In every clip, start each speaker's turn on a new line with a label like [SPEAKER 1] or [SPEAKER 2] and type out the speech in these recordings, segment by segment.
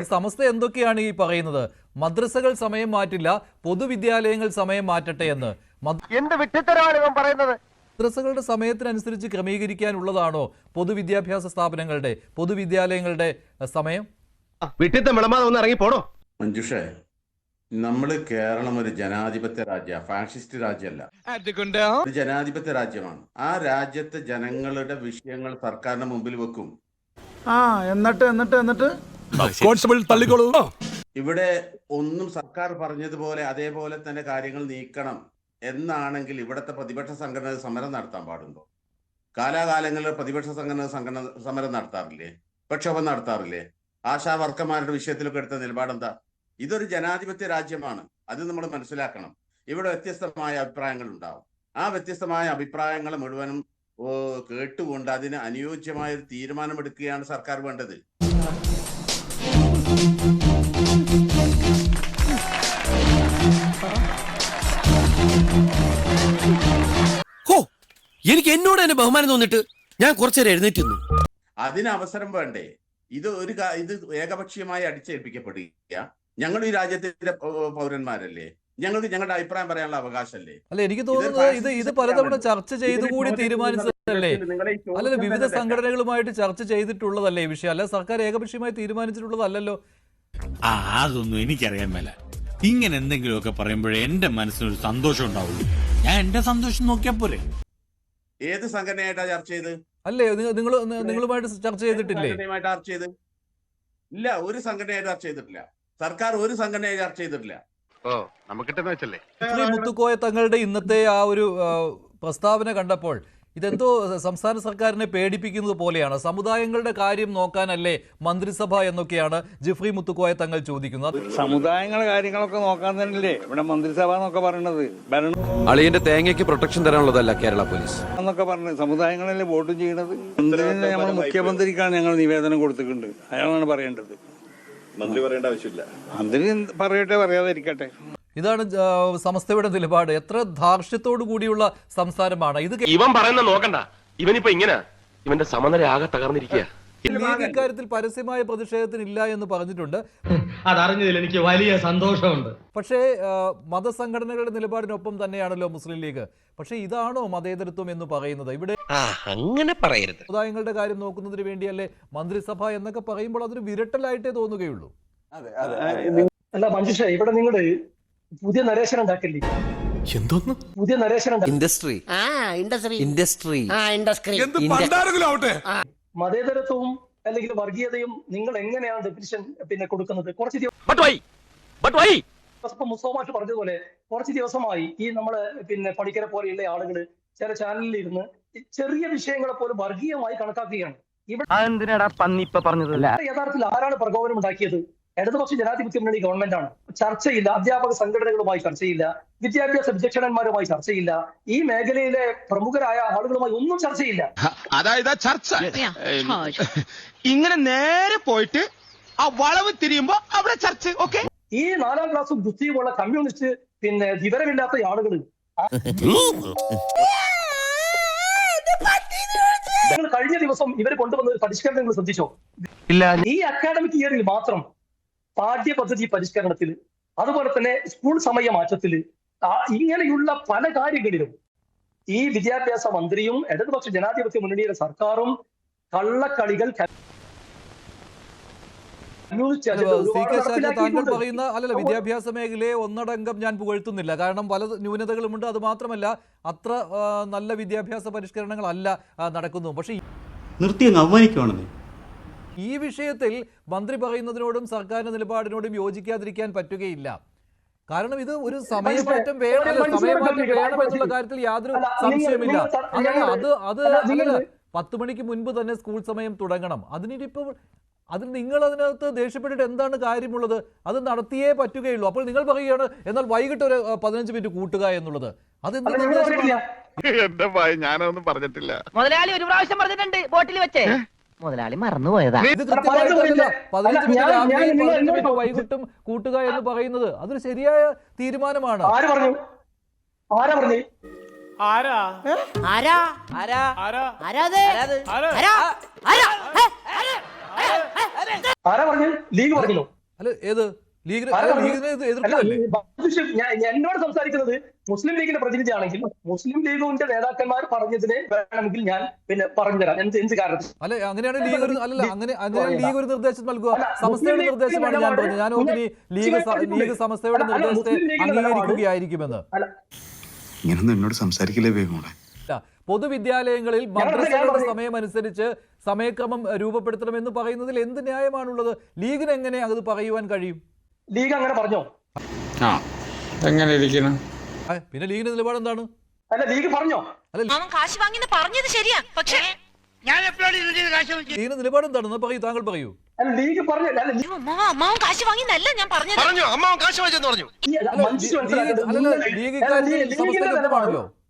[SPEAKER 1] ഈ സമസ്ത എന്തൊക്കെയാണ് ഈ പറയുന്നത്? മദ്രസകൾ സമയം മാറ്റില്ല പൊതുവിദ്യാലയങ്ങൾ സമയം മാറ്റട്ടെ എന്ന്. മദ്-
[SPEAKER 2] എന്ത് വിട്ടിത്തരമാണ് ഇവൻ പറയുന്നത്?
[SPEAKER 1] മദ്രസകളുടെ സമയത്തിനനുസരിച്ച് ക്രമീകരിക്കാനുള്ളതാണോ പൊതുവിദ്യാഭ്യാസ സ്ഥാപനങ്ങളുടെ പൊതുവിദ്യാലയങ്ങളുടെ സമയം?
[SPEAKER 2] വിട്ടിത്തം ഒന്ന് ഇറങ്ങി പോണോ
[SPEAKER 3] മഞ്ജുഷേ നമ്മൾ കേരളം ഒരു ജനാധിപത്യ രാജ്യ ഫാഷിസ്റ്റ് രാജ്യമല്ല ഒരു ജനാധിപത്യ രാജ്യമാണ്. ആ രാജ്യത്തെ ജനങ്ങളുടെ വിഷയങ്ങൾ സർക്കാരിന്റെ മുമ്പിൽ വെക്കും.
[SPEAKER 4] ആ എന്നിട്ട് എന്നിട്ട് എന്നിട്ട്?
[SPEAKER 5] കോൺസ്റ്റബിൾ തള്ളിക്കോളൂ.
[SPEAKER 3] ഇവിടെ ഒന്നും സർക്കാർ പറഞ്ഞതുപോലെ അതേപോലെ തന്നെ കാര്യങ്ങൾ നീക്കണം എന്നാണെങ്കിൽ ഇവിടുത്തെ പ്രതിപക്ഷ സംഘടന സമരം നടത്താൻ പാടുണ്ടോ? കാലാകാലങ്ങളിൽ പ്രതിപക്ഷ സംഘടന സംഘടന സമരം നടത്താറില്ലേ? പ്രക്ഷോഭം നടത്താറില്ലേ? ആശാ വർക്കർമാരുടെ വിഷയത്തിലൊക്കെ എടുത്ത നിലപാടെന്താ? ഇതൊരു ജനാധിപത്യ രാജ്യമാണ്. അത് നമ്മൾ മനസ്സിലാക്കണം. ഇവിടെ വ്യത്യസ്തമായ അഭിപ്രായങ്ങൾ ഉണ്ടാവും. ആ വ്യത്യസ്തമായ അഭിപ്രായങ്ങൾ മുഴുവനും കേട്ടുകൊണ്ട് അതിന് അനുയോജ്യമായ ഒരു തീരുമാനമെടുക്കുകയാണ് സർക്കാർ വേണ്ടത്.
[SPEAKER 5] എനിക്ക് എന്നോട് തന്നെ ബഹുമാനം തോന്നിട്ട് ഞാൻ കുറച്ചേരം എഴുന്നേറ്റ് നിന്നു.
[SPEAKER 3] അതിന് അവസരം വേണ്ടേ? ഇത് ഒരു ഇത് ഏകപക്ഷീയമായി അടിച്ചേൽപ്പിക്കപ്പെടുക ഞങ്ങൾ ഈ രാജ്യത്തിന്റെ പൗരന്മാരല്ലേ? ഞങ്ങൾക്ക് ഞങ്ങളുടെ അഭിപ്രായം പറയാനുള്ള അവകാശമല്ലേ?
[SPEAKER 1] അല്ല എനിക്ക് തോന്നുന്നത് ഇത് ഇത് പലതവണ ചർച്ച ചെയ്തു കൂടി തീരുമാനിച്ചതല്ലേ? അല്ലല്ല വിവിധ സംഘടനകളുമായിട്ട് ചർച്ച ചെയ്തിട്ടുള്ളതല്ലേ ഈ വിഷയം? അല്ല സർക്കാർ ഏകപക്ഷീയമായി തീരുമാനിച്ചിട്ടുള്ളതല്ലല്ലോ.
[SPEAKER 6] ആ അതൊന്നും എനിക്കറിയാൻ മേല. ഇങ്ങനെ എന്തെങ്കിലുമൊക്കെ പറയുമ്പോഴേ എന്റെ മനസ്സിനൊരു സന്തോഷം ഉണ്ടാവുള്ളൂ. ഞാൻ എന്റെ സന്തോഷം നോക്കിയാ പോരെ.
[SPEAKER 3] ഏത് സംഘടനയായിട്ടാ ചർച്ച ചെയ്ത്?
[SPEAKER 1] അല്ലേ നിങ്ങൾ നിങ്ങളുമായിട്ട് ചർച്ച ചെയ്തിട്ടില്ലേ?
[SPEAKER 3] ചർച്ച ചെയ്ത്? ഇല്ല ഒരു സംഘടനയായിട്ട് ചർച്ച ചെയ്തിട്ടില്ല. സർക്കാർ ഒരു സംഘടനയെ ചർച്ച ചെയ്തിട്ടില്ല.
[SPEAKER 2] ഓ നമുക്കിട്ടെന്ന് വെച്ചല്ലേ?
[SPEAKER 1] മുത്തുക്കോയ തങ്ങളുടെ ഇന്നത്തെ ആ ഒരു പ്രസ്താവന കണ്ടപ്പോൾ ഇതെന്തോ സംസ്ഥാന സർക്കാരിനെ പേടിപ്പിക്കുന്നത് പോലെയാണ്. സമുദായങ്ങളുടെ കാര്യം നോക്കാനല്ലേ മന്ത്രിസഭ എന്നൊക്കെയാണ് ജിഫ്രി മുത്തുക്കോയ തങ്ങൾ ചോദിക്കുന്നത്.
[SPEAKER 7] സമുദായങ്ങളുടെ കാര്യങ്ങളൊക്കെ നോക്കാൻ തന്നെയല്ലേ ഇവിടെ മന്ത്രിസഭ എന്നൊക്കെ പറയുന്നത് ഭരണം
[SPEAKER 5] അളിയന്റെ തേങ്ങയ്ക്ക് പ്രൊട്ടക്ഷൻ തരാനുള്ളതല്ല കേരള പോലീസ്.
[SPEAKER 7] എന്നൊക്കെ പറഞ്ഞത് സമുദായങ്ങളല്ലേ വോട്ടും ചെയ്യണത്? നമ്മൾ മുഖ്യമന്ത്രിക്കാണ് ഞങ്ങൾ നിവേദനം കൊടുത്തിട്ടുണ്ട്. അയാളാണ് പറയേണ്ടത്.
[SPEAKER 3] മന്ത്രി പറയേണ്ട ആവശ്യമില്ല.
[SPEAKER 7] മന്ത്രി പറയട്ടെ പറയാതിരിക്കട്ടെ.
[SPEAKER 1] ഇതാണ് സമസ്തയുടെ നിലപാട്. എത്ര ധാർഷ്ട്യത്തോടു കൂടിയുള്ള സംസാരമാണ്. ഇത്
[SPEAKER 2] ഇവൻ പറയുന്ന നോക്കണ്ട. ഇവനിപ്പോ ഇങ്ങനെ. ഇവന്റെ സമനില ആകെ തകർന്നിരിക്കുക
[SPEAKER 1] ലീഗ് ഇക്കാര്യത്തിൽ പരസ്യമായ പ്രതിഷേധത്തിനില്ല എന്ന് പറഞ്ഞിട്ടുണ്ട്.
[SPEAKER 8] അതറിഞ്ഞതിൽ എനിക്ക് വലിയ സന്തോഷമുണ്ട്.
[SPEAKER 1] പക്ഷേ മതസംഘടനകളുടെ നിലപാടിനൊപ്പം തന്നെയാണല്ലോ മുസ്ലിം ലീഗ്. പക്ഷേ ഇതാണോ മതേതരത്വം എന്ന് പറയുന്നത്? ഇവിടെ
[SPEAKER 2] അങ്ങനെ പറയരുത്.
[SPEAKER 1] സമുദായങ്ങളുടെ കാര്യം നോക്കുന്നതിന് വേണ്ടിയല്ലേ മന്ത്രിസഭ എന്നൊക്കെ പറയുമ്പോൾ അതൊരു വിരട്ടലായിട്ടേ തോന്നുകയുള്ളൂ. അതെ അതെ.
[SPEAKER 8] അല്ല മഞ്ജുഷ ഇവിടെ നിങ്ങൾ പുതിയ നരേശൻ ഉണ്ടാക്കില്ലേ?
[SPEAKER 5] എന്തോന്ന്?
[SPEAKER 8] പുതിയ നരേശൻ ഇൻഡസ്ട്രി
[SPEAKER 5] ഇൻഡസ്ട്രി ഇൻഡസ്ട്രി
[SPEAKER 4] എന്ത് പണ്ടാരെങ്കിലും ആവട്ടെ.
[SPEAKER 8] മതേതരത്വവും അല്ലെങ്കിൽ വർഗീയതയും നിങ്ങൾ എങ്ങനെയാണ് ഡെഫിനിഷൻ പിന്നെ കൊടുക്കുന്നത്? കുറച്ച്
[SPEAKER 2] ബട്ട് വൈ ബട്ട് വൈ
[SPEAKER 8] ദിവസം പറഞ്ഞതുപോലെ കുറച്ച് ദിവസമായി ഈ നമ്മൾ പിന്നെ പണിക്കരെ പോലെയുള്ള ആളുകൾ ചില ചാനലിൽ ഇരുന്ന് ചെറിയ വിഷയങ്ങളെ പോലും വർഗീയമായി കണക്കാക്കുകയാണ്. ഇവിടെ
[SPEAKER 2] എന്തിനാടാ പന്നി പറഞ്ഞത്?
[SPEAKER 8] യഥാർത്ഥത്തിൽ ആരാണ് പ്രകോപനം ഉണ്ടാക്കിയത്? ഇടതുപക്ഷ ജനാധിപത്യ മുന്നണി ഗവൺമെന്റാണ്. ചർച്ചയില്ല അധ്യാപക സംഘടനകളുമായി ചർച്ചയില്ല വിദ്യാഭ്യാസ വിചക്ഷണന്മാരുമായി ചർച്ചയില്ല ഈ മേഖലയിലെ പ്രമുഖരായ ആളുകളുമായി ഒന്നും ചർച്ചയില്ല
[SPEAKER 4] അതായത് ചർച്ച. ഇങ്ങനെ നേരെ പോയിട്ട് ആ വളവ് തിരിയുമ്പോ അവിടെ ചർച്ച ഓക്കെ?
[SPEAKER 8] ഈ നാലാം ക്ലാസ്സും ബുദ്ധിയുമുള്ള കമ്മ്യൂണിസ്റ്റ് പിന്നെ വിവരമില്ലാത്ത ആളുകൾ നിങ്ങൾ കഴിഞ്ഞ ദിവസം ഇവർ കൊണ്ടുവന്ന ഒരു പരിഷ്കരണം നിങ്ങൾ ശ്രദ്ധിച്ചോ?
[SPEAKER 2] ഇല്ല.
[SPEAKER 8] ഈ അക്കാഡമിക് ഇയറിൽ മാത്രം പാഠ്യപദ്ധതി പരിഷ്കരണത്തിൽ അതുപോലെ തന്നെ സ്കൂൾ സമയമാറ്റത്തിൽ ഇങ്ങനെയുള്ള പല കാര്യങ്ങളിലും ഈ വിദ്യാഭ്യാസ മന്ത്രിയും ഇടതുപക്ഷ ജനാധിപത്യ മുന്നണിയുടെ സർക്കാരും കള്ളക്കളികൾ
[SPEAKER 1] സി കെ ഷാജി താങ്കൾ പറയുന്ന അല്ലല്ല വിദ്യാഭ്യാസ മേഖലയെ ഒന്നടങ്കം ഞാൻ പുകഴ്ത്തുന്നില്ല. കാരണം പല ന്യൂനതകളുമുണ്ട് അത് മാത്രമല്ല അത്ര നല്ല വിദ്യാഭ്യാസ പരിഷ്കരണങ്ങളല്ല നടക്കുന്നു പക്ഷേ
[SPEAKER 6] നിർത്തി അങ്ങ് അവമാനിക്കുവാണെന്നേ.
[SPEAKER 1] ഈ വിഷയത്തിൽ മന്ത്രി പറയുന്നതിനോടും സർക്കാരിന്റെ നിലപാടിനോടും യോജിക്കാതിരിക്കാൻ പറ്റുകയില്ല. കാരണം ഇത് ഒരു സമയമാറ്റം വേണമല്ലോ സമയമാറ്റം വേണം എന്നുള്ള കാര്യത്തിൽ യാതൊരു സംശയമില്ല
[SPEAKER 8] അങ്ങനെ
[SPEAKER 1] അതല്ല അത് അത് അതല്ല പത്ത് മണിക്ക് മുൻപ് തന്നെ സ്കൂൾ സമയം തുടങ്ങണം. അതിനിപ്പോൾ അതിൽ നിങ്ങൾ അതിനകത്ത് ദേഷ്യപ്പെട്ടിട്ട് എന്താണ് കാര്യമുള്ളത്? അത് നടത്തിയേ പറ്റുകയുള്ളൂ. അപ്പോൾ നിങ്ങൾ പറയുകയാണ് എന്നാൽ വൈകിട്ട് ഒരു പതിനഞ്ച് മിനിറ്റ് കൂട്ടുക എന്നുള്ളത്. അതെന്ത്
[SPEAKER 8] എന്താ
[SPEAKER 1] നിർദ്ദേശമാണ്?
[SPEAKER 4] എന്റെ ഞാനൊന്നും പറഞ്ഞിട്ടില്ല.
[SPEAKER 9] മുതലാളി ഒരു പ്രാവശ്യം പറഞ്ഞിട്ടുണ്ട് ബോട്ടിൽ വെച്ച്. മുതലാളി മറന്നുപോയതാ.
[SPEAKER 1] ഇത് കൃത്യമായിട്ടല്ല പതിനഞ്ച് മിനിറ്റ് രാവിലെയും വൈകിട്ടും കൂട്ടുക എന്ന് പറയുന്നത് അതൊരു ശരിയായ തീരുമാനമാണ്.
[SPEAKER 8] ആര് പറഞ്ഞു? ആരാ പറഞ്ഞു?
[SPEAKER 9] ആരാ? ആരാ? ആരാ? ആരാ? ആരാ
[SPEAKER 8] ആരാ? പറഞ്ഞു? ലീഗ് പറഞ്ഞു
[SPEAKER 1] അല്ല ഏത്?
[SPEAKER 8] എന്നോട് സംസാരിക്കുന്നത് മുസ്ലിം ലീഗിന്റെ പ്രതിനിധിയാണെങ്കിൽ മുസ്ലിം ലീഗിന്റെ നേതാക്കന്മാർ പറഞ്ഞതിനെ വേണമെങ്കിൽ ഞാൻ പിന്നെ പറഞ്ഞുതരാം. എന്ത് എന്ത് കാരണത്തിൽ
[SPEAKER 1] അല്ല അങ്ങനെയാണ് ലീഗ് ഒരു അല്ലല്ല അങ്ങനെ അങ്ങനെ. ലീഗ് ഒരു നിർദ്ദേശം നൽകുക. സമസ്തയുടെ നിർദ്ദേശമാണ് ഞാൻ പറഞ്ഞത്. ഞാൻ ഓർക്കുന്നു ലീഗ് ലീഗ് സമസ്തയുടെ നിർദ്ദേശത്തെ അംഗീകരിക്കുകയായിരിക്കുമെന്ന്.
[SPEAKER 10] ഇങ്ങനൊന്നും എന്നോട് സംസാരിക്കില്ലേ ബേബിമോളെ
[SPEAKER 1] പൊതുവിദ്യാലയങ്ങളിൽ മദ്രസകളുടെ
[SPEAKER 8] പറഞ്ഞു.
[SPEAKER 1] സമയമനുസരിച്ച് സമയക്രമം രൂപപ്പെടുത്തണമെന്ന് പറയുന്നതിൽ എന്ത് ന്യായമാണുള്ളത്? ലീഗിന് എങ്ങനെ അത് പറയുവാൻ കഴിയും?
[SPEAKER 8] ലീഗ് അങ്ങനെ പറഞ്ഞോ?
[SPEAKER 7] ആ. എങ്ങനെ ഇരിക്കണം
[SPEAKER 1] പിന്നെ ലീഗിന്റെ നിലപാട് എന്താണ്?
[SPEAKER 8] അല്ല ലീഗ് പറഞ്ഞോ?
[SPEAKER 1] അല്ല
[SPEAKER 9] അവൻ കാശ് വാങ്ങിന്ന് പറഞ്ഞത് ശരിയാ പക്ഷേ
[SPEAKER 1] ലീഗിന്റെ നിലപാട് എന്താണ്? പറയൂ താങ്കൾ പറയൂ.
[SPEAKER 8] അല്ല ലീഗ് പറഞ്ഞു? അല്ല ലീഗ്
[SPEAKER 9] അമ്മാവൻ കാശ് വാങ്ങിന്നല്ല ഞാൻ പറഞ്ഞത്.
[SPEAKER 2] പറഞ്ഞു? അമ്മ കാശ് വാങ്ങിച്ചെന്ന് പറഞ്ഞു.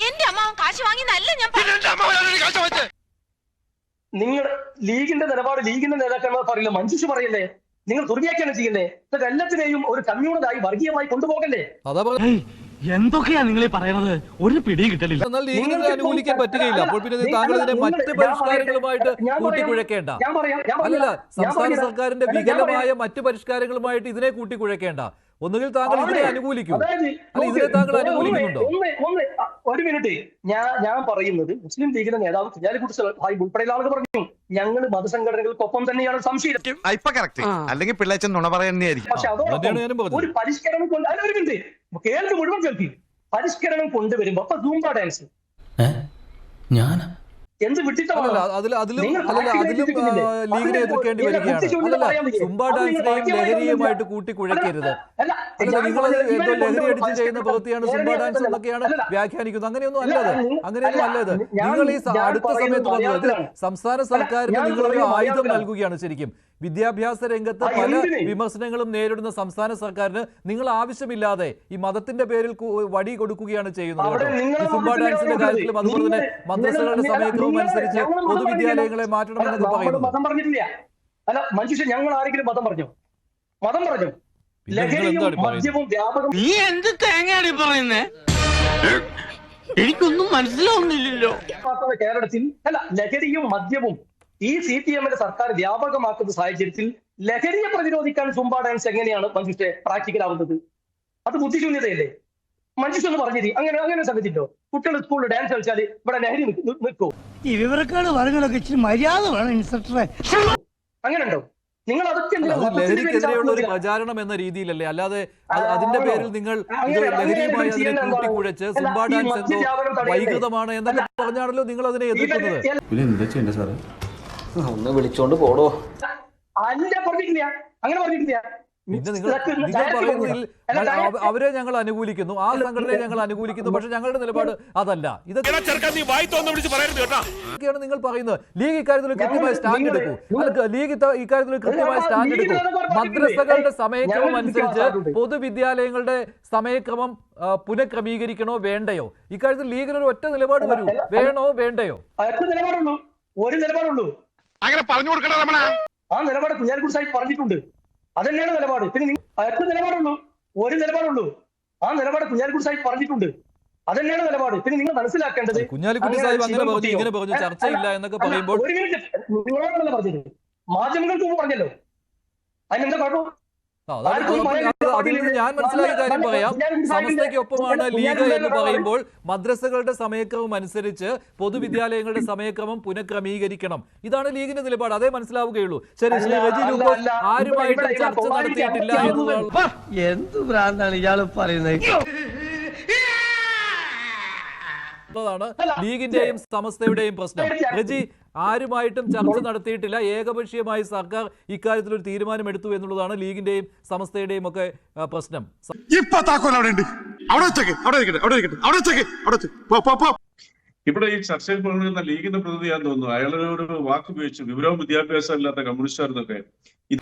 [SPEAKER 9] എന്റെ അമ്മാവൻ കാശ് വാങ്ങിന്നല്ല ഞാൻ
[SPEAKER 8] നിങ്ങൾ ലീഗിന്റെ നിലപാട് ലീഗിന്റെ നേതാക്കന്മാർ പറയില്ല? മഞ്ജുഷ് പറയല്ലേ? നിങ്ങൾ ദുർവ്യാഖ്യാനം ചെയ്യല്ലേ ഇതൊക്കെ എല്ലാത്തിനെയും ഒരു കമ്മ്യൂണിതായി വർഗീയമായി കൊണ്ടുപോകണ്ടേ?
[SPEAKER 1] അതാ പറഞ്ഞത്
[SPEAKER 4] എന്തൊക്കെയാ നിങ്ങൾ പറയുന്നത് ഒരു പിടിയും കിട്ടലില്ല.
[SPEAKER 1] എന്നാൽ ലീഗിനെ
[SPEAKER 8] നിങ്ങൾക്ക്
[SPEAKER 1] അനുകൂലിക്കാൻ പറ്റുകയില്ല. അപ്പോൾ പിന്നെ താങ്കൾ ഇതിനെ മറ്റ് പരിഷ്കാരങ്ങളുമായിട്ട്
[SPEAKER 8] ഞാൻ പറയാം,
[SPEAKER 1] കൂട്ടിക്കുഴക്കേണ്ട.
[SPEAKER 8] ഞാൻ പറയാം.
[SPEAKER 1] അല്ലല്ല സംസ്ഥാന സർക്കാരിന്റെ വികലമായ
[SPEAKER 8] മറ്റു
[SPEAKER 1] മറ്റ് പരിഷ്കാരങ്ങളുമായിട്ട് ഇതിനെ കൂട്ടിക്കുഴക്കേണ്ട. ഒന്നുകിൽ താങ്കൾ ഇതിനെ അനുകൂലിക്കും. അല്ല ഇതിനെ താങ്കൾ അനുകൂലിക്കുന്നുണ്ടോ?
[SPEAKER 8] ഒന്ന് ഒന്ന് ഒരു മിനിറ്റ്. ഞാൻ ഞാൻ പറയുന്നത് മുസ്ലിം ലീഗിന്റെ നേതാവ് കുഞ്ഞാലിക്കുട്ടി സാഹിബ് ഉൾപ്പെടെയുള്ള ആളുകൾ പറഞ്ഞു. ഞങ്ങൾ മതസംഘടനകൾക്കൊപ്പം തന്നെയാണ് സംശയം.
[SPEAKER 10] അല്ലെങ്കിൽ പിള്ളേച്ചൻ നുണ പറയുന്നതായിരിക്കും.
[SPEAKER 8] പക്ഷെ അതോടൊപ്പം ഒരു പരിഷ്കരണം കൊണ്ട് അല്ല ഒരു മിനിറ്റ്. കേൾക്ക് മുഴുവൻ കേൾക്കി. പരിഷ്കരണം കൊണ്ടുവരുമ്പോ അപ്പൊ സൂംബ ഡാൻസ്
[SPEAKER 5] ഞാനാ?
[SPEAKER 1] ലീഗിനെ എതിർക്കേണ്ടി വരികയാണ്. സുംബ ഡാൻസിനെയും ലഹരിയുമായിട്ട് കൂട്ടിക്കുഴക്കരുത്. നിങ്ങൾ
[SPEAKER 8] പറഞ്ഞത്
[SPEAKER 1] ലഹരി അടിച്ച് ചെയ്യുന്ന പ്രവൃത്തിയാണ് സുംബ ഡാൻസ്. എന്നൊക്കെയാണ് വ്യാഖ്യാനിക്കുന്നത്. അങ്ങനെയൊന്നും
[SPEAKER 8] അല്ല,
[SPEAKER 1] അല്ലത്.
[SPEAKER 8] അല്ല,
[SPEAKER 1] അങ്ങനെയൊന്നും അല്ലത്. നിങ്ങൾ ഈ അടുത്ത സമയത്ത് വന്നത് സംസ്ഥാന സർക്കാരിന്
[SPEAKER 8] നിങ്ങൾ
[SPEAKER 1] നിങ്ങളൊരു ആയുധം. നൽകുകയാണ് ശരിക്കും. വിദ്യാഭ്യാസ രംഗത്ത് പല വിമർശനങ്ങളും നേരിടുന്ന സംസ്ഥാന സർക്കാരിന് നിങ്ങൾ ആവശ്യമില്ലാതെ ഈ മതത്തിന്റെ പേരിൽ വടി കൊടുക്കുകയാണ് ചെയ്യുന്നത് സുംബ ഡാൻസിന്റെ കാര്യത്തിലും അതുപോലെ തന്നെ മദ്രസകളുടെ സമയക്രമം അനുസരിച്ച് പൊതുവിദ്യാലയങ്ങളെ
[SPEAKER 8] മാറ്റണമെന്ന്
[SPEAKER 1] പറയുന്നു.
[SPEAKER 8] അല്ല, മനുഷ്യ ഞങ്ങൾ ആരെങ്കിലും മതം പറഞ്ഞു? മതം പറഞ്ഞു?
[SPEAKER 4] നീ എന്ത് തേങ്ങയാണ് പറയുന്നേ? എനിക്കൊന്നും മനസ്സിലാവുന്നില്ലല്ലോ.
[SPEAKER 8] കേരളത്തിൽ അല്ല ലഹരിയും മദ്യവും ഈ സി പി എമ്മിന്റെ സർക്കാർ വ്യാപകമാക്കുന്ന സാഹചര്യത്തിൽ ലഹരിയെ പ്രതിരോധിക്കാൻ സുംബ ഡാൻസ് എങ്ങനെയാണ് മഞ്ജുഷെ പ്രാക്ടിക്കൽ ആവുന്നത് അത് ബുദ്ധിശൂന്യതയല്ലേ? മഞ്ജുഷ് ഒന്ന് പറഞ്ഞിരി. അങ്ങനെ അങ്ങനെ സംഗതിയില്ലോ കുട്ടികൾ സ്കൂളിൽ ഡാൻസ് കളിച്ചാൽ ഇവിടെ ലഹരി നിൽക്കോ
[SPEAKER 4] ഈ വിവരക്കാട് പറഞ്ഞതൊക്കെ ഇച്ചിരി മര്യാദ വേണം ഇൻസ്ട്രക്ടറെ.
[SPEAKER 8] അങ്ങനെ ഉണ്ടോ? നിങ്ങൾ
[SPEAKER 1] ലഹരിക്കെതിരെയുള്ള ഒരു? പ്രചാരണം എന്ന രീതിയിലല്ലേ? അല്ലാതെ അതിന്റെ പേരിൽ നിങ്ങൾ ലഹരിയുമായി അതിനെ? കൂട്ടിക്കുഴച്ച്
[SPEAKER 8] അല്ല,
[SPEAKER 1] ഡാൻസ് എന്തോ വൈകൃതമാണ് എന്നൊക്കെ പറഞ്ഞാണല്ലോ നിങ്ങൾ അതിനെ എതിർക്കുന്നത്.
[SPEAKER 8] പിന്നെ
[SPEAKER 10] എന്താ ചെയ്യണ്ടേ സാറേ?
[SPEAKER 5] ഒന്ന് വിളിച്ചോണ്ട് പോടോ.
[SPEAKER 8] അല്ല പറഞ്ഞിട്ടില്ല. അങ്ങനെ പറഞ്ഞിട്ടില്ല.
[SPEAKER 1] പിന്നെ നിങ്ങൾ നിങ്ങൾ അവരെ ഞങ്ങൾ അനുകൂലിക്കുന്നു. ആ സംഘടനയെ ഞങ്ങൾ അനുകൂലിക്കുന്നു. പക്ഷെ ഞങ്ങളുടെ നിലപാട് അതല്ല. ഇതൊക്കെയാണ് നിങ്ങൾ പറയുന്നത്. ലീഗ് ഇക്കാര്യത്തിൽ കൃത്യമായ സ്റ്റാൻഡ് എടുക്കൂ. ലീഗ് ഇക്കാര്യത്തിൽ കൃത്യമായ സ്റ്റാൻഡ് എടുക്കൂ. മദ്രസകളുടെ സമയക്രമം അനുസരിച്ച് പൊതുവിദ്യാലയങ്ങളുടെ സമയക്രമം പുനഃക്രമീകരിക്കണോ വേണ്ടയോ? ഇക്കാര്യത്തിൽ ലീഗിന് ഒരു ഒറ്റ നിലപാട് വരൂ. വേണോ വേണ്ടയോ?
[SPEAKER 8] ഒരു നിലപാടുള്ളൂ.
[SPEAKER 2] അങ്ങനെ പറഞ്ഞു കൊടുക്കണ നമ്മൾ
[SPEAKER 8] ആ നിലപാട് കുഞ്ഞാലിക്കുട്ടി സാഹിബ് പറഞ്ഞിട്ടുണ്ട്. അതന്നെയാണ് നിലപാട്. പിന്നെ നിങ്ങൾ ഒറ്റ നിലപാടുള്ളൂ? ഒരു നിലപാടുള്ളൂ. ആ നിലപാട് കുഞ്ഞാലിക്കുട്ടി സാഹിബ് പറഞ്ഞിട്ടുണ്ട്. അതന്നെയാണ് നിലപാട്. പിന്നെ നിങ്ങൾ മനസ്സിലാക്കേണ്ടത്
[SPEAKER 1] കുഞ്ഞാലിക്കുട്ടി സാഹിബ് അങ്ങനെ പറഞ്ഞു ഇങ്ങനെ പറഞ്ഞു ചർച്ചയില്ല എന്നൊക്കെ പറയുമ്പോൾ
[SPEAKER 8] ഒരു മിനിറ്റ്. നിങ്ങളോടല്ല പറഞ്ഞത്? മാധ്യമങ്ങൾക്ക് പറഞ്ഞല്ലോ പറഞ്ഞല്ലോ. അതിനെന്താ കുഴപ്പം?
[SPEAKER 1] അതിൽ നിന്ന് ഞാൻ മനസ്സിലാക്കിയ കാര്യം പറയാം.
[SPEAKER 8] സമസ്തയ്ക്ക് ഒപ്പമാണ്
[SPEAKER 1] സമസ്തയ്ക്കൊപ്പമാണ് ലീഗ് എന്ന് പറയുമ്പോൾ മദ്രസകളുടെ സമയക്രമം അനുസരിച്ച് പൊതുവിദ്യാലയങ്ങളുടെ സമയക്രമം പുനഃക്രമീകരിക്കണം. ഇതാണ് ലീഗിന്റെ നിലപാട്. അതേ മനസ്സിലാവുകയുള്ളൂ. ശരി ശ്രീ റെജി ലൂക്കോസ് ആരുമായിട്ടും ചർച്ച നടത്തിയിട്ടില്ല
[SPEAKER 8] അതൊക്കെയാണ്
[SPEAKER 1] എന്നുള്ള
[SPEAKER 5] എന്ത് ഭ്രാന്താണ് ഇയാൾ പറയുന്നത്? ാണ്
[SPEAKER 1] ലീഗിന്റെയും സമസ്തയുടെയും പ്രശ്നം. രജി ആരുമായിട്ടും ചർച്ച നടത്തിയിട്ടില്ല. ഏകപക്ഷീയമായി സർക്കാർ ഇക്കാര്യത്തിൽ ഒരു തീരുമാനം എടുത്തു എന്നുള്ളതാണ് ലീഗിന്റെയും സമസ്തയുടെയും ഒക്കെ പ്രശ്നം.
[SPEAKER 11] ഇവിടെ ഈ ചർച്ചയിൽ പങ്കെടുക്കുന്ന ലീഗിന്റെ പ്രതിനിധിയാന്ന് തോന്നുന്നു. അയാൾ ഒരു വാക്ക് ഉപയോഗിച്ചു. വിവരവും വിദ്യാഭ്യാസം ഇല്ലാത്ത കമ്മ്യൂണിസ്റ്റുകാരെന്നൊക്കെ.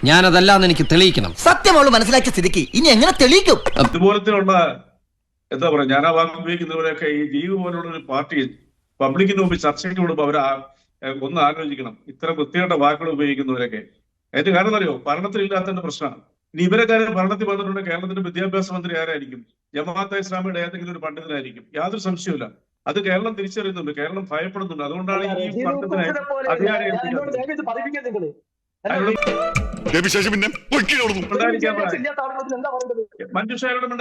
[SPEAKER 5] ഞാനതല്ലാന്ന് എനിക്ക് തെളിയിക്കണം.
[SPEAKER 9] സത്യം മനസ്സിലാക്കി മനസ്സിലാക്കിയ സ്ഥിതിക്ക് ഇനി എങ്ങനെ തെളിയിക്കും?
[SPEAKER 11] ഇതുപോലത്തെയുള്ള എന്താ പറയാ ഞാൻ ആ വാക്ക് ഉപയോഗിക്കുന്നവരൊക്കെ ഈ ലീഗ് പോലുള്ള ഒരു പാർട്ടി പബ്ലിക്കിന് മുമ്പ് ചർച്ചയ്ക്ക് വിടുമ്പോൾ അവർ ഒന്ന് ആലോചിക്കണം ഇത്ര വൃത്തികെട്ട വാക്കുകൾ ഉപയോഗിക്കുന്നവരൊക്കെ അതിന്റെ കാരണം അറിയോ ഭരണത്തിലില്ലാത്തതിന്റെ പ്രശ്നമാണ് ഇനി ഇവരെ കാര്യം ഭരണത്തിൽ വന്നിട്ടുണ്ടെങ്കിൽ കേരളത്തിന്റെ വിദ്യാഭ്യാസ മന്ത്രി ആരായിരിക്കും ജമാഅത്തെ ഇസ്ലാമിയുടെ ഏതെങ്കിലും ഒരു പണ്ഡിതനായിരിക്കും യാതൊരു സംശയവുമില്ല അത് കേരളം തിരിച്ചറിയുന്നുണ്ട് കേരളം ഭയപ്പെടുന്നുണ്ട് അതുകൊണ്ടാണ് ഈ പണ്ഡിതനെ അധികാരം
[SPEAKER 8] വിദ്യാഭ്യാസം
[SPEAKER 11] പറയാം
[SPEAKER 8] ഇല്ലാത്ത ആളുകളോട് എന്താ